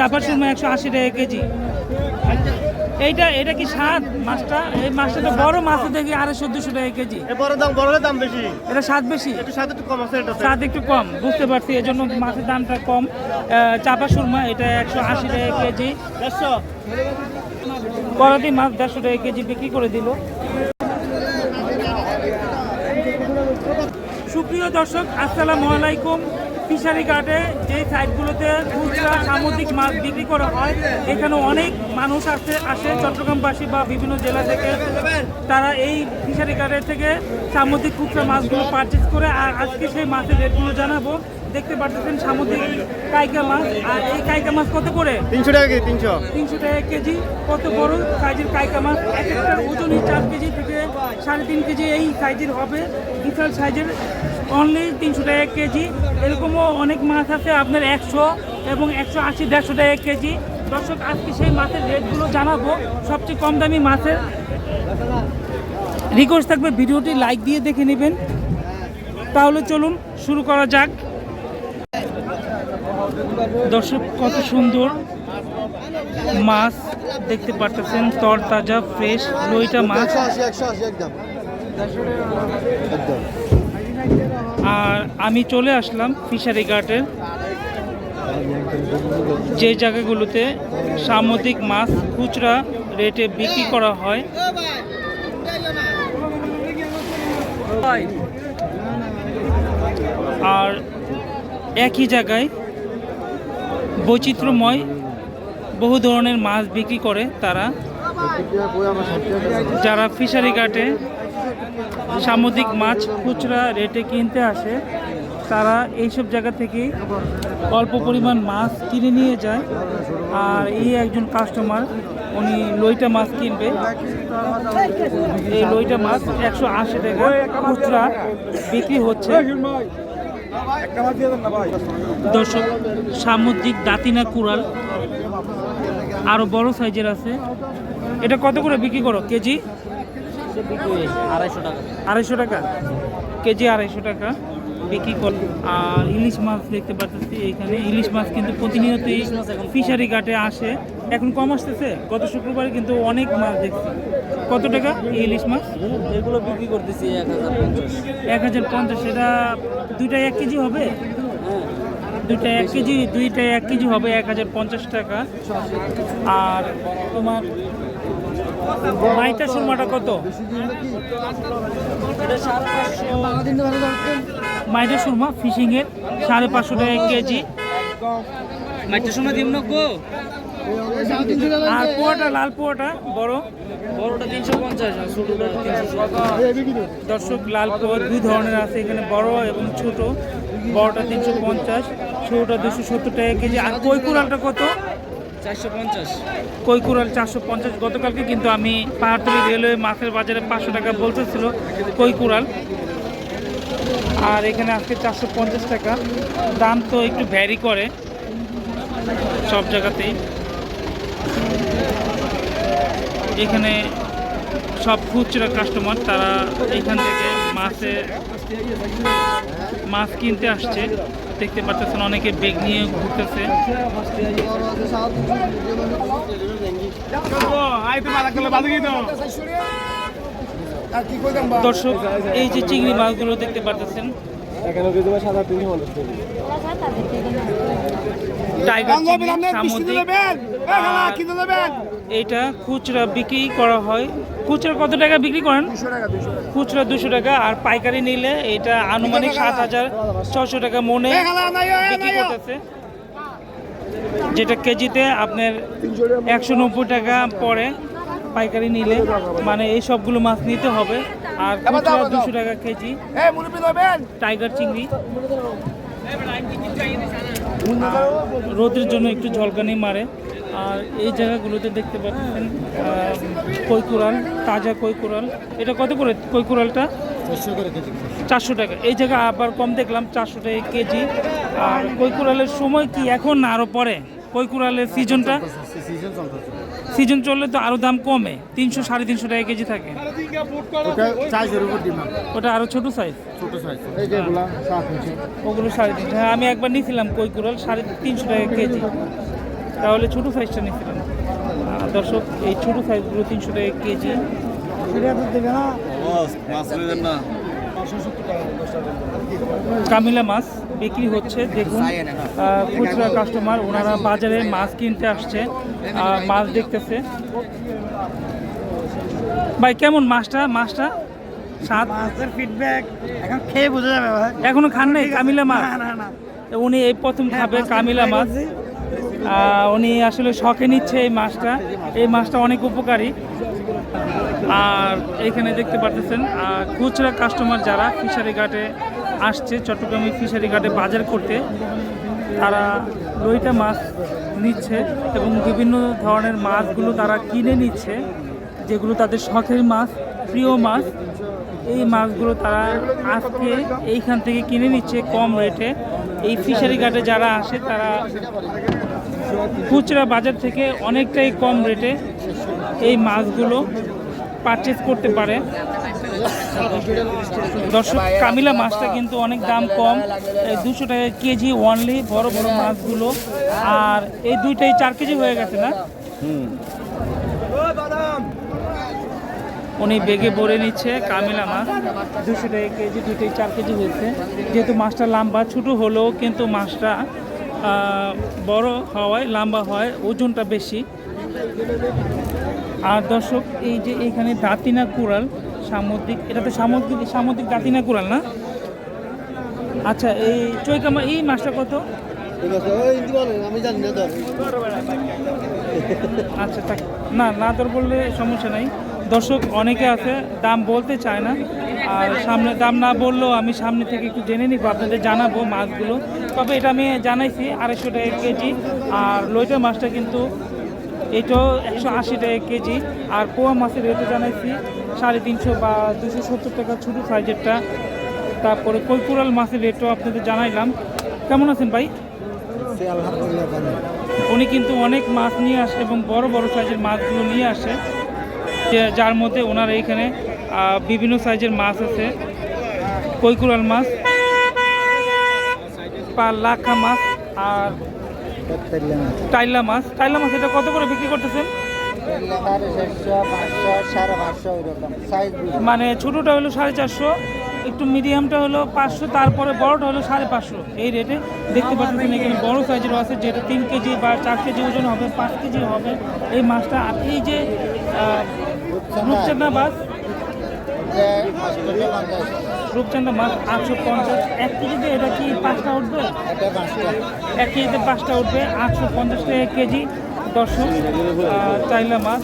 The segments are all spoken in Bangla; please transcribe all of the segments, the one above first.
চাপা সুরমা একশো আশি টাকা কেজি। এইটা এটা কি স্বাদ মাছটা? এই মাছটা তো বড় মাছ দেখি আড়াইশো দুশো টাকা কেজি। বড় দাম বড়ের দাম বেশি। এটা স্বাদ বেশি? একটু সাথে একটু কম আছে এটা স্বাদ একটু কম বুঝতে পারছি এই জন্য মাছের দামটা কম। চাপা সুরমা এটা একশো আশি টাকা কেজি। দেড়শো। করাতি মাছ দেড়শো টাকা কেজি বিক্রি করে দিল। সুপ্রিয় দর্শক আসসালামু আলাইকুম। ফিশারি ঘাটে যে সাইটগুলোতে খুচরা সামুদ্রিক মাছ বিক্রি করা হয় এখানে অনেক মানুষ আসে আসে চট্টগ্রামবাসী বা বিভিন্ন জেলা থেকে। তারা এই ফিশারি ঘাটের থেকে সামুদ্রিক খুচরা মাছগুলো পারচেস করে আর আজকে সেই মাছের রেটগুলো জানাব। দেখতে পাচ্ছেন সামুদ্রিক কাইকা মাছ আর এই কাইকা মাছ কত করে? তিনশো টাকা কেজি তিনশো। তিনশো টাকা কেজি কত বড় সাইজের কাইকা মাছ? এক একটার ওজনই চার কেজি থেকে সাড়ে তিন কেজি এই সাইজের হবে, বিশাল সাইজের। অনলি তিনশো টাকা কেজি। এরকমও অনেক মাছ আছে, আপনার একশো এবং একশো আশি, দেড়শো টাকা কেজি। দর্শক, আজকে সেই মাছের রেটগুলো জানাব, সবচেয়ে কম দামি মাছের। রিকোয়েস্ট থাকবে ভিডিওটি লাইক দিয়ে দেখে নেবেন। তাহলে চলুন, শুরু করা যাক। দর্শক, কত সুন্দর। মাছ দেখতে পারতেছেন তরতাজা ফ্রেশ লইটা মাছ। আর আমি চলে আসলাম ফিশারি ঘাটের যে জায়গাগুলোতে সামুদ্রিক মাছ খুচরা রেটে বিক্রি করা হয়। আর একই জায়গায় বৈচিত্র্যময় বহু ধরনের মাছ বিক্রি করে তারা। যারা ফিশারি ঘাটে সামুদ্রিক মাছ খুচরা রেটে কিনতে আসে, তারা এইসব জায়গা থেকে অল্প পরিমাণ মাছ কিনে নিয়ে যায়। আর এই একজন কাস্টমার উনি লইটা মাছ কিনবে। এই লইটা মাছ একশো আশি টাকা খুচরা বিক্রি হচ্ছে। দর্শক, সামুদ্রিক দাতিনা কুড়াল আরও বড় সাইজের আছে। এটা কত করে বিক্রি করো? কেজি? আড়াইশো টাকা। আড়াইশো টাকা কেজি আড়াইশো টাকা বিক্রি কর আর ইলিশ মাছ দেখতে পাচ্ছি এখানে। ইলিশ মাছ কিন্তু প্রতিনিয়তই ফিশারি ঘাটে আসে। এখন কম আসতেছে। গত শুক্রবারে কিন্তু অনেক মাছ দেখছি। কত টাকা ইলিশ মাছ? এগুলো বিক্রি করতেছি এক হাজার পঞ্চাশ। এক হাজার পঞ্চাশ। এটা দুইটা এক কেজি হবে? দুইটা এক কেজি, দুইটা এক কেজি হবে এক হাজার পঞ্চাশ টাকা। আর তোমার মাইটা সুরমাটা কত? মাইটা সুরমা ফিশিংয়ের সাড়ে পাঁচশো টাকা এক কেজি। মাইটা সুরমা দিম না গো। আর পোয়াটা লাল পোয়াটা বড়। বড়টা তিনশো পঞ্চাশ আর ছোটোটা তিনশো দর্শক লাল পোয়া দুই ধরনের আছে এখানে বড় এবং ছোট। বড়টা তিনশো পঞ্চাশ ছোটটা দুশো সত্তর টাকা কেজি। আর কই কুড়ালটা কত? চারশো পঞ্চাশ। কই কুড়াল চারশো পঞ্চাশ? গতকালকে কিন্তু আমি পাহাড়তলি রেলওয়ে মাছের বাজারে পাঁচশো টাকা বলতেছিল কই কুড়াল। আর এখানে আজকে চারশো পঞ্চাশ টাকা। দাম তো একটু ভ্যারি করে সব জায়গাতেই। এখানে সব খুচরা কাস্টমার তারা এখান থেকে মাছে মাছ কিনতে আসছে। দেখতে পাচ্ছেন অনেকে বেগ নিয়ে ঘুরতেছে। দর্শক এই যে চিংড়ি মাছগুলো দেখতে পাচ্ছেন। টাইগার সামুদ্রিক এইটা খুচরা বিক্রি করা হয়। খুচরা কত টাকা বিক্রি করেন? খুচরা দুশো টাকা আর পাইকারি নিলে এটা আনুমানিক সাত হাজার ছশো টাকা মনে বিক্রি করতেছে। যেটা কেজিতে আপনার একশো নব্বই টাকা পড়ে পাইকারি নিলে। মানে এই সবগুলো মাছ নিতে হবে। আর খুচরা দুশো টাকা কেজি। টাইগার চিংড়ি। রোদের জন্য একটু ঝলকানি মারে। আর এই জায়গাগুলোতে দেখতে পাচ্ছেন কৈকুরাল তাজা কৈকুরাল এটা কত করে কৈকুরালটা চারশো টাকা। এই জায়গা আবার কম দেখলাম চারশো টাকা কেজি। আর কৈকুরালের সময় কি এখন না আরও পরে? কৈকুরালের সিজনটা? সিজন চললে তো আরও দাম কমে। তিনশো সাড়ে তিনশো টাকা কেজি থাকে। ওটা আরও ছোট সাইজ ওগুলো সাড়ে তিনশো। হ্যাঁ আমি একবার নিয়েছিলাম কৈকুরাল সাড়ে তিনশো টাকা কেজি। তাহলে ছোটো সাইজটা নিয়েছিলেন দর্শক এই ছোটো সাইজগুলো তিনশো টাকা কেজি। কামিলা মাছ বিক্রি হচ্ছে দেখুন। খুচরা কাস্টমার ওনারা বাজারে মাছ কিনতে আসছে মাছ দেখতেছে। ভাই কেমন মাছটা? মাছটা স্বাদ? মাছের ফিডব্যাক এখন খেয়ে বোঝা যাবে ভাই। এখনও খান নাই কামিলা মাছ? উনি এই প্রথম খাবে কামিলা মাছ। উনি আসলে শখে নিচ্ছে এই মাছটা। এই মাছটা অনেক উপকারী। আর এখানে দেখতে পারতেছেন খুচরা কাস্টমার যারা ফিশারি ঘাটে আসছে, চট্টগ্রামে ফিশারি ঘাটে বাজার করতে, তারা লইটা মাছ নিচ্ছে এবং বিভিন্ন ধরনের মাছগুলো তারা কিনে নিচ্ছে, যেগুলো তাদের শখের মাছ, প্রিয় মাছ। এই মাছগুলো তারা আজকে এইখান থেকে কিনে নিচ্ছে কম রেটে। এই ফিশারি ঘাটে যারা আসে, তারা খুচরা বাজার থেকে অনেকটাই কম রেটে এই মাছগুলো পারচেজ করতে পারে। দর্শক, কামিলা মাছটা কিন্তু অনেক দাম কম। দুশো টাকা কেজি ওনলি বড় বড় মাছগুলো। আর এই দুইটাই চার কেজি হয়ে গেছে না? উনি বেগে ভরে নিচ্ছে কামিলা মাছ। দুশো টাকা কেজি, দুইটাই চার কেজি হয়েছে। যেহেতু মাছটা লম্বা, ছোটো হলেও কিন্তু মাছটা বড় হওয়ায়, লম্বা হয় ওজনটা বেশি। আর দর্শক, এই যে এখানে দাতিনা কুড়াল, সামুদ্রিক, এটা তো সামুদ্রিক সামুদ্রিক দাতিনা কুড়াল না? আচ্ছা এই চৈকামা এই মাছটা কত? আচ্ছা না না তোর বললে সমস্যা নাই। দর্শক, অনেকে আছে, দাম বলতে চায় না। আর সামনে দাম না বললেও আমি সামনে থেকে একটু জেনে নিব আপনাদের জানাব মাছগুলো। তবে এটা আমি জানাইছি আড়াইশো টাকা কেজি আর লইটা মাছটা কিন্তু এটাও একশো আশি টাকা কেজি আর পোয়া মাছের রেটও জানাইছি সাড়ে তিনশো বা দুশো সত্তর টাকা ছোটো সাইজেরটা। তারপরে কৈকুরাল মাছের রেটও আপনাদের জানাইলাম। কেমন আছেন ভাই? উনি কিন্তু অনেক মাছ নিয়ে আসে এবং বড় বড় সাইজের মাছগুলো নিয়ে আসে যার মধ্যে ওনার এইখানে বিভিন্ন সাইজের মাছ আছে। কৈকুরাল মাছ লাখা মাছ, আর টাইলা মাছ। টাইলা মাছ এটা কত করে বিক্রি করতেছেন? মানে ছোটোটা হলো সাড়ে চারশো, একটু মিডিয়ামটা হলো পাঁচশো, তারপরে বড়টা হলো সাড়ে পাঁচশো। এই রেটে দেখতে পাচ্ছেন এখানে বড় সাইজেরও আছে, যেটা তিন কেজি বা চার কেজি ওজন হবে, পাঁচ কেজি হবে। এই মাছটা এই যে রূপচাঁদা মাছ রূপচাঁদা মাছ আটশো পঞ্চাশ। এক কেজিতে এটা কি পাঁচটা উঠবে? এক কেজিতে পাঁচটা উঠবে আটশো পঞ্চাশ টাকা কেজি। দর্শক চাইলা মাছ।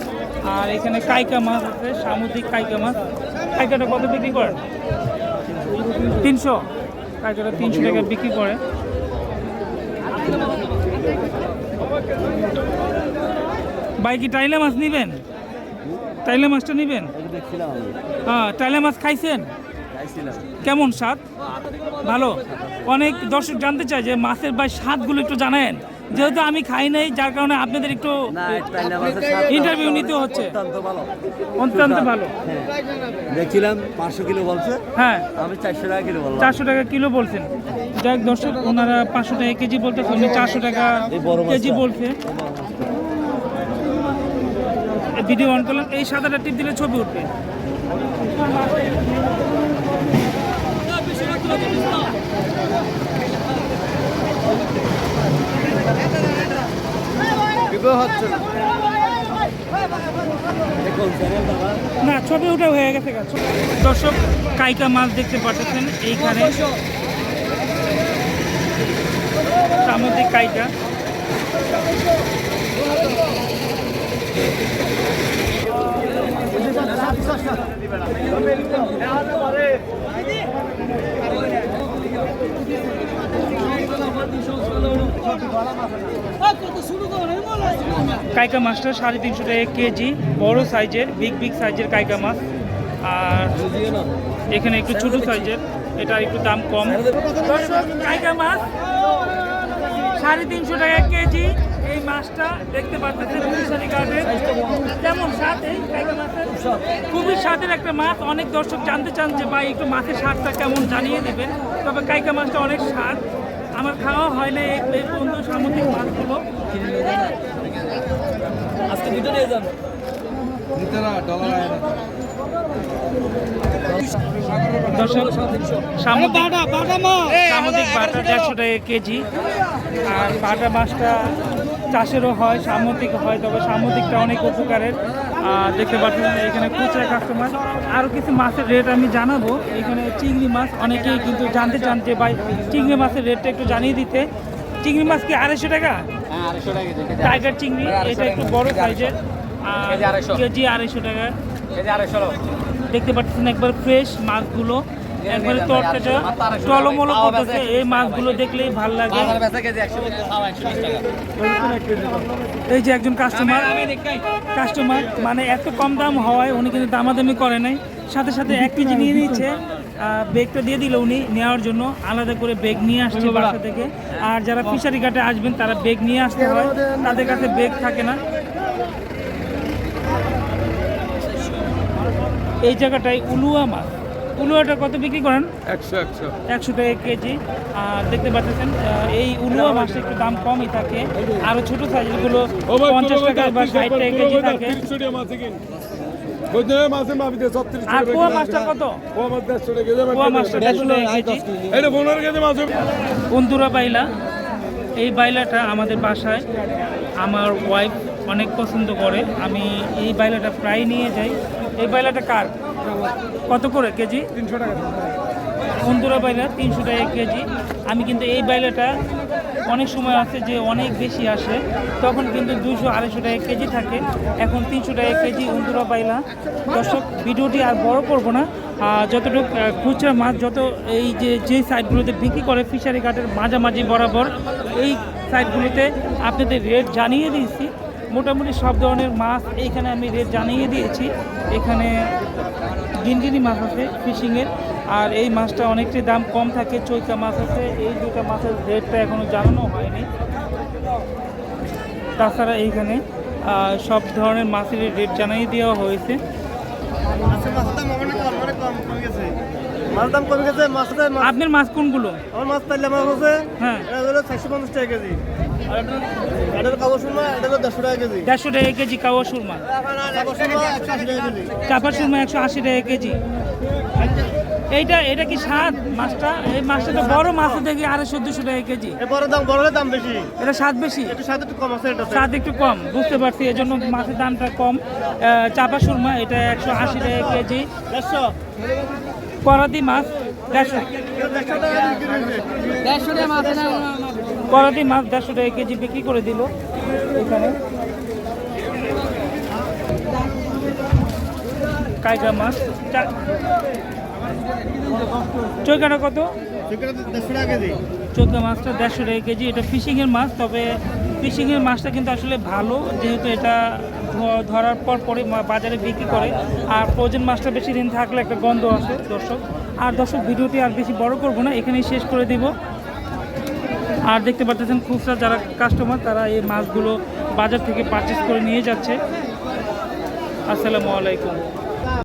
আর এখানে কাইকা মাছ আছে সামুদ্রিক কাইকা মাছ। কাইকাটা কত বিক্রি করেন? তিনশো। কাইকাটা তিনশো টাকা বিক্রি করে। ভাই কি টাইলা মাছ নিবেন? টাইলা মাছটা নেবেন? হ্যাঁ টাইলা মাছ খাইছেন? কেমন স্বাদ? ভালো? অনেক দর্শক জানতে চায় যে মাছের ভাই স্বাদগুলো একটু জানেন। যেহেতু আমি খাই নাই যার কারণে আপনাদের একটু ইন্টারভিউ নিতে হচ্ছে। অত্যন্ত ভালো। দেখছিলাম পাঁচশো কিলো বলছে। হ্যাঁ। আমি চারশো টাকা কিলো বললাম। চারশো টাকা কিলো বলছেন। যাক দর্শক ওনারা পাঁচশো টাকা কেজি বলতে উনি চারশো টাকা কেজি বলছে। ভিডিও অন করলাম, এই সাদাটা টিপ দিলে ছবি উঠবে। না, ছবি ওটা হয়ে গেছে। দর্শক, কাইকা মাছ দেখতে পাচ্ছেন এইখানে। সামুদ্রিক কাইকা। কাইকা মাছটা সাড়ে তিনশো টাকা কেজি, বড় সাইজের বিগ বিগ সাইজের কাইকা মাছ। আর এখানে একটু ছোট সাইজের, এটা একটু দাম কম। কাইকা মাছ সাড়ে তিনশো টাকা কেজি মাছটা দেখতে পাচ্ছেন ফিশারি গার্ডেন কেমন স্বাদ এই মাছের। খুবই স্বাদের একটা মাছ অনেক দর্শক জানতে চান যে ভাই একটু মাছের স্বাদটা কেমন জানিয়ে দেবেন। তবে কাইকা মাছটা অনেক স্বাদ। আমার খাওয়া হয় না এই পর্যন্ত সামুদ্রিক মাছগুলো। দর্শক সামুদ্রিক সামুদ্রিক বাটা দেড়শো টাকা কেজি। আর বাটা মাছটা চাষেরও হয় সামুদ্রিক হয় তবে সামুদ্রিকটা অনেক উপকারের। দেখতে পাচ্ছেন এখানে খুচরা কাস্টমার আরও কিছু মাছের রেট আমি জানাব। এখানে চিংড়ি মাছ অনেকেই কিন্তু জানতে চান যে ভাই চিংড়ি মাছের রেটটা একটু জানিয়ে দিতে। চিংড়ি মাছ কি আড়াইশো টাকা? হ্যাঁ টাইগার চিংড়ি এটা একটু বড় সাইজের। আর কেজি আড়াইশো। কেজি আড়াইশো টাকা। কেজি আড়াইশো। দেখতে পাচ্ছেন একবার ফ্রেশ মাছগুলো একবারে আড়াইশো, টলমলো করতেছে। এই মাছগুলো দেখলেই ভালো লাগে। এই যে একজন কাস্টমার কাস্টমার মানে এত কম দাম হওয়ায় উনি কিন্তু দামাদামি করে নাই। সাথে সাথে এক কেজি নিয়ে নিচ্ছে বেগটা দিয়ে দিল উনি নেওয়ার জন্য। আলাদা করে বেগ নিয়ে আসছে বাসা থেকে। আর যারা ফিশারি ঘাটে আসবেন তারা বেগ নিয়ে আসতে হয়। তাদের কাছে বেগ থাকে না। এই জায়গাটায় উলুয়া মাছ। উলুয়াটা কত বিক্রি করেন? একশো একশো। একশো টাকা কেজি। আর দেখতে পাচ্ছেন এই উলুয়া মাছটা একটু দাম কমই থাকে। আরও ছোটো সাইজগুলো পঞ্চাশ টাকা বা ষাট টাকা কেজি থাকে। বন্ধুরা বাইলা এই বাইলাটা আমাদের বাসায়। আমার ওয়াইফ অনেক পছন্দ করে। আমি এই বাইলাটা প্রায় নিয়ে যাই। এই বাইলাটা কার? কত করে কেজি? তিনশো টাকা। বন্ধুরা বাইলা তিনশো টাকা কেজি। আমি কিন্তু এই বাইলাটা অনেক সময় আছে যে অনেক বেশি আসে তখন কিন্তু দুশো আড়াইশো টাকা কেজি থাকে। এখন তিনশো টাকা কেজি বন্ধুরা বাইলা দর্শক ভিডিওটি আর বড় করব না। যতটুকু খুচরা মাছ যত এই যে যে সাইডগুলোতে বিক্রি করে ফিশারি ঘাটের মাঝামাঝি বরাবর এই সাইডগুলোতে আপনাদের রেট জানিয়ে দিয়েছি। মোটামুটি সব ধরনের মাছ এইখানে আমি রেট জানিয়ে দিয়েছি। এখানে গিনগিনি মাছ আছে ফিশিংয়ের। আর এই মাছটা অনেকটাই দাম কম থাকে চৈকা মাছ আছে। এই দুটো মাছের রেটটা এখনও জানানো হয়নি। তাছাড়া এইখানে সব ধরনের মাছের রেট জানিয়ে দেওয়া হয়েছে। মাছ দাম কমে গেছে। আপনার মাছ কোনগুলো? আমার মাছ তাইলে মাছ আছে হ্যাঁ। চারশো পঞ্চাশ টাকা কেজি। দেড়শো টাকা কেজি। দেড়শো টাকা কেজি কাওয়া সুরমা। চাপা সুরমা একশো আশি টাকা কেজি। এইটা এটা কি স্বাদ মাছটা? এই মাছটা তো বড় মাছ দেখি আড়াইশো দুশো টাকা কেজি। বড় দাম বড় দাম বেশি। এটা স্বাদ বেশি? একটু স্বাদ একটু কম আছে স্বাদ একটু কম বুঝতে পারছি এই জন্য মাছের দামটা কম। চাপা সুরমা এটা একশো আশি টাকা কেজি। দেড়শো। করাতি মাছ দেড়শো। দেড়শো টাকা করাতি মাছ দেড়শো টাকা কেজি বিক্রি করে দিল এখানে। কাইকা মাছ চৈকাটা কত? চোদ্দ মাছটা দেড়শো টাকা কেজি। এটা ফিশিংয়ের মাছ, তবে ফিশিংয়ের মাছটা কিন্তু আসলে ভালো, যেহেতু এটা ধরার পর পরে বাজারে বিক্রি করে। আর ফ্রোজেন মাছটা বেশি দিন থাকলে একটা গন্ধ আসে দর্শক। আর দর্শক, ভিডিওটি আর বেশি বড় করব না, এখানেই শেষ করে দিব। আর দেখতে পাচ্ছেন খুচরা যারা কাস্টমার তারা এই মাছগুলো বাজার থেকে পারচেস করে নিয়ে যাচ্ছে। আসসালামু আলাইকুম।